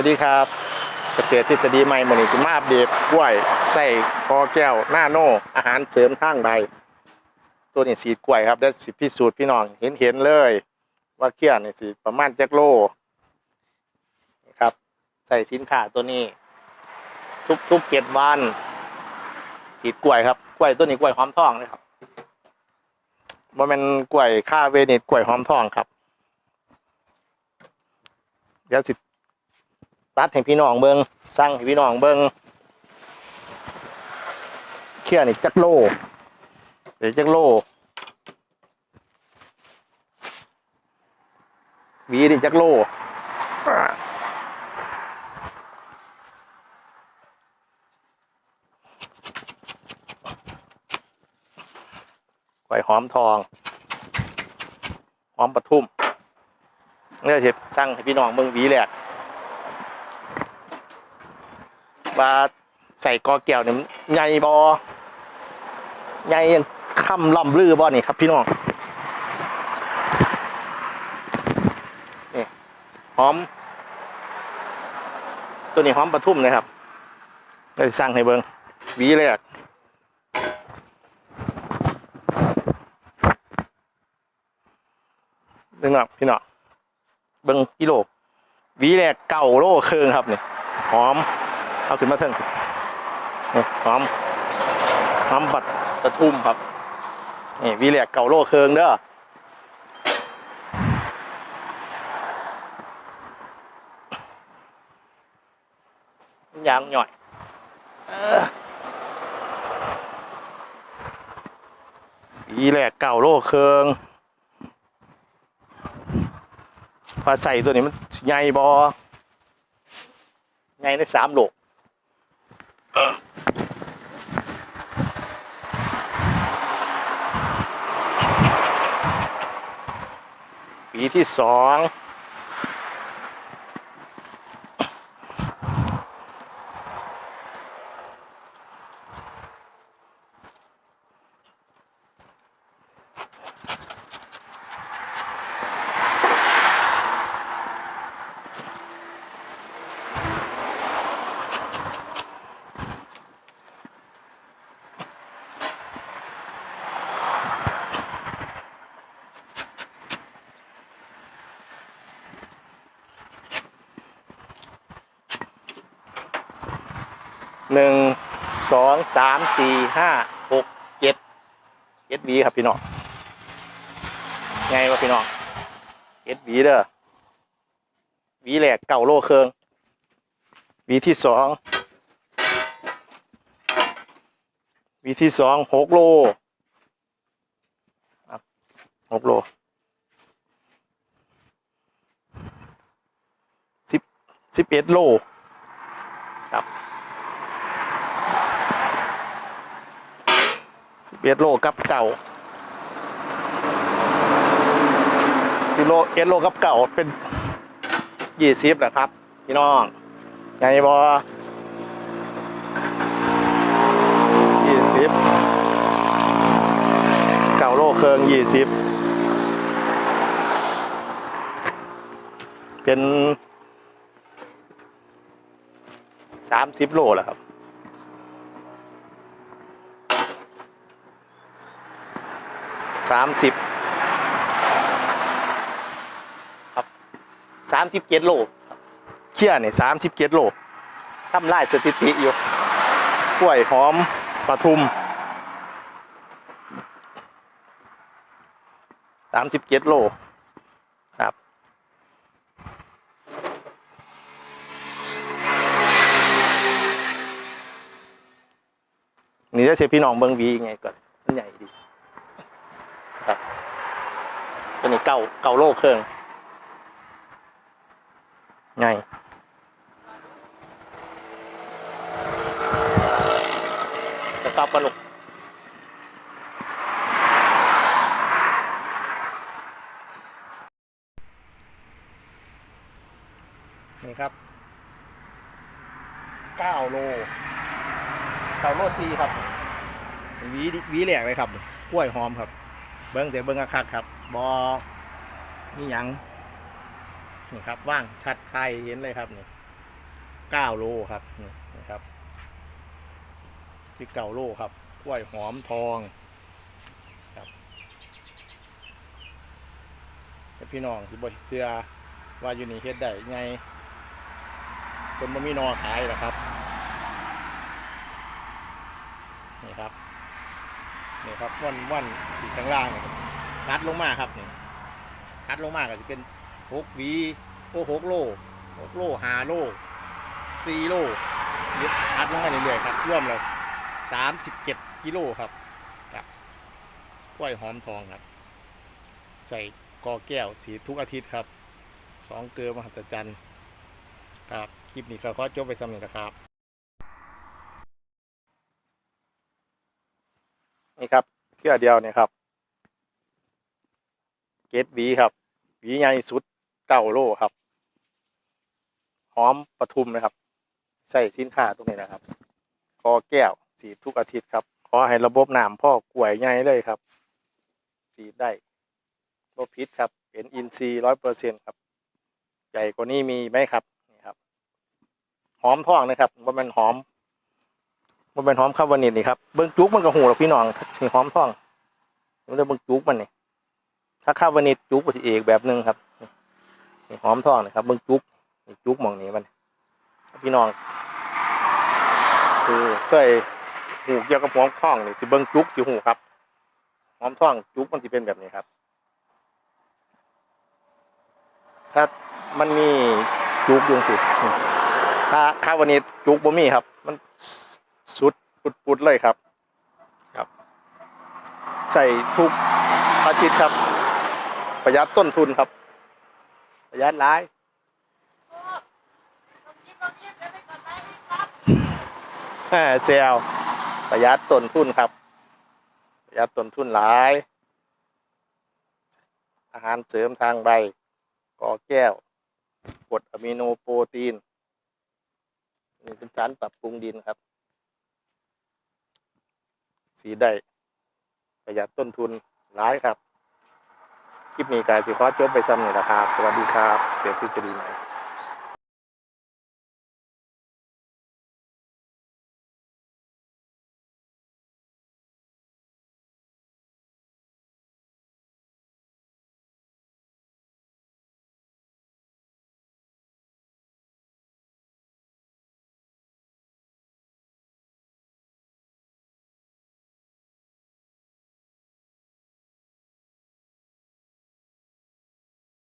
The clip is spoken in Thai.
วัสดีครับ เกษตรทฤษฎีใหม่หมดนี้จมาอัปเดตกล้วยใส่คอแก้วหน้าโน่อาหารเสริมทางใด ตัวนี้สีกล้วยครับได้สิพิสูจน์พี่น้องเห็นเห็นเลย ว่าเคี่ยนี่สีประมาณแจักโลครับ ใส่สินค้าตัวนี้ ทุกทุกเจ็ดวันสีดกล้วยครับกล้วยตัวนี้กล้วยหอมทองนะครับว่ามันกล้วยข้าเวนิดกล้วยหอมทองครับเดี๋ยวสิ ตัดให้พี่น้องเบิงสั่งให้พี่น้องเบิงเคี่ยนี่จักโลเดี๋ยวจักโลวีนี่จักโลอ่าไว้หอมทอง หอมปทุมเนี่ยเห็บสั่งให้พี่น้องเบิงวีแหลก ว่าใส่กอแก้วเนี่ยมันใหญ่บอใหญ่คำล่ำลือบอนี่ครับพี่น้องนี่หอม ตัวนี้หอมปทุมนะครับเลยสั่งให้เบิงวีเลยอะนึงนะพี่น้องเบิงกิโลวีแรกเก่าโลเครื่องครับเนี่ยหอม เอาขึ้นมาเถิงนี่หอมหอมบัดตะทุ่มครับนี่วีแหลกเก่าโลเคืองเด้อยางหน่อยออวีแหลกเก่าโลเคืองพอใส่ตัวนี้มันใหญ่บอไงในสามโลก ปีที่สอง หนึ่งสองสามสี่ห้าหกเจ็ดเจ็ดหวีครับพี่น้องไงวะพี่น้องเจ็ดหวีเด้อหวีแหลกเก่าโลเครืองหวีที่สองหวีที่สองหกโลครับหกโลสิบสิบเอ็ดโลสิบ เอ็ดโลกับเก่าสิโลเอ็ดโลกับเก่าเป็นยี่สิบแหละครับ พี่น้องไงบอยี่สิบเก่าโลเคิงยี่สิบเป็นสามสิบโลแหละครับ สามสิบครับสามสิบเจ็ดโลครับเชี่ยเนี่ยสามสิบเจ็ดโลทำลายสถิติอยู่กล้วยหอมปทุมสามสิบเจ็ดโลครับนี่จะเสียพี่น้องเบิงวีไงก่อนมันใหญ่ดี ครับ ตัวนี้เก่าเก่าโลกเครื่องไงจะกลับกันลูกนี่ครับเก้าโลเก้าโลซีครับวีวีแหลกเลยครับ กล้วยหอมครับ เบิ้งเสียเบิ้งคักครับบอนี่ยังนี่ครับว่างชัดไทยเห็นเลยครับนี่เก้าโลครับนี่นะครับพริกเก้าโลครับกล้วยหอมทองครับแต่พี่น้องที่บ่เชื่อว่าอยู่นี่เฮ็ดได้ไงคนบ่มีนอขายหรอครับนี่ครับนี่ ครับว่อนว่อนที่ข้างล่างนี่คัดลงมาครับเนี่ยคัดลงมาก็จะเป็นหกวีโอ้หกโลหกโลหาโลสี่โลยึดคัดลงมาเรื่อยๆครับรวมแล้วสามสิบเจ็ดกิโลครับครับกล้วยหอมทองครับ ใส่กอแก้วสีทุกอาทิตย์ครับสองเกลือมหัศจรรย์ครับ คลิปนี้ก็ขอจบไปสำเร็จนะครับ นี่ครับ เครือเดียวเนี่ยครับเกตวีครับวีใหญ่สุดเก้าโลครับหอมปทุมนะครับ ใส่สินค้าตรงนี้นะครับกอแก้วสีทุกอาทิตย์ครับ ขอให้ระบบน้ำพ่อกล้วยใหญ่เลยครับ สีได้โลพิษครับ เป็นอินทรีย์ร้อยเปอร์เซ็นครับ ใหญ่กว่านี้มีไหมครับนี่ครับ หอมทองนะครับว่ามันหอม ว่ามันหอมข้าววานิชนี่ครับเบิ้งจุกมันก็หูหรอกพี่น้องนี่หอมทองมันจะเบิ้งจุกมันนี่ถ้าข้าววานิชจุกก็สิเอกแบบหนึงครับนี่หอมทองนะครับเบิ้งจุกนี่จุกมองนี้มันพี่น้อง คือเคยหูเกี่ยวกับหอมทองนี่สิเบิ้งจุกสิหูครับหอมทองจุกมันสิเป็นแบบนี้ครับ ถ้ามันมีจุกยุงสิถ้าข้าววันนี้จุกบ่มีครับ ปุดๆเลยครับ ครับ ใส่ทุกอาทิตย์ครับ ประหยัดต้นทุนครับ ประหยัดหลายแหมเซลประหยัดต้นทุนครับ ประหยัดต้นทุนหลาย อาหารเสริมทางใบกอแก้วกรดอะมิโนโปรตีนนี่เป็นสารปรับปรุงดินครับ สีได้ประหยัดต้นทุนหลายครับ คลิปนี้กายสิคอจบไปซ้ำนี่แหละครับ สวัสดีครับ เสียทฤษฎีใหม่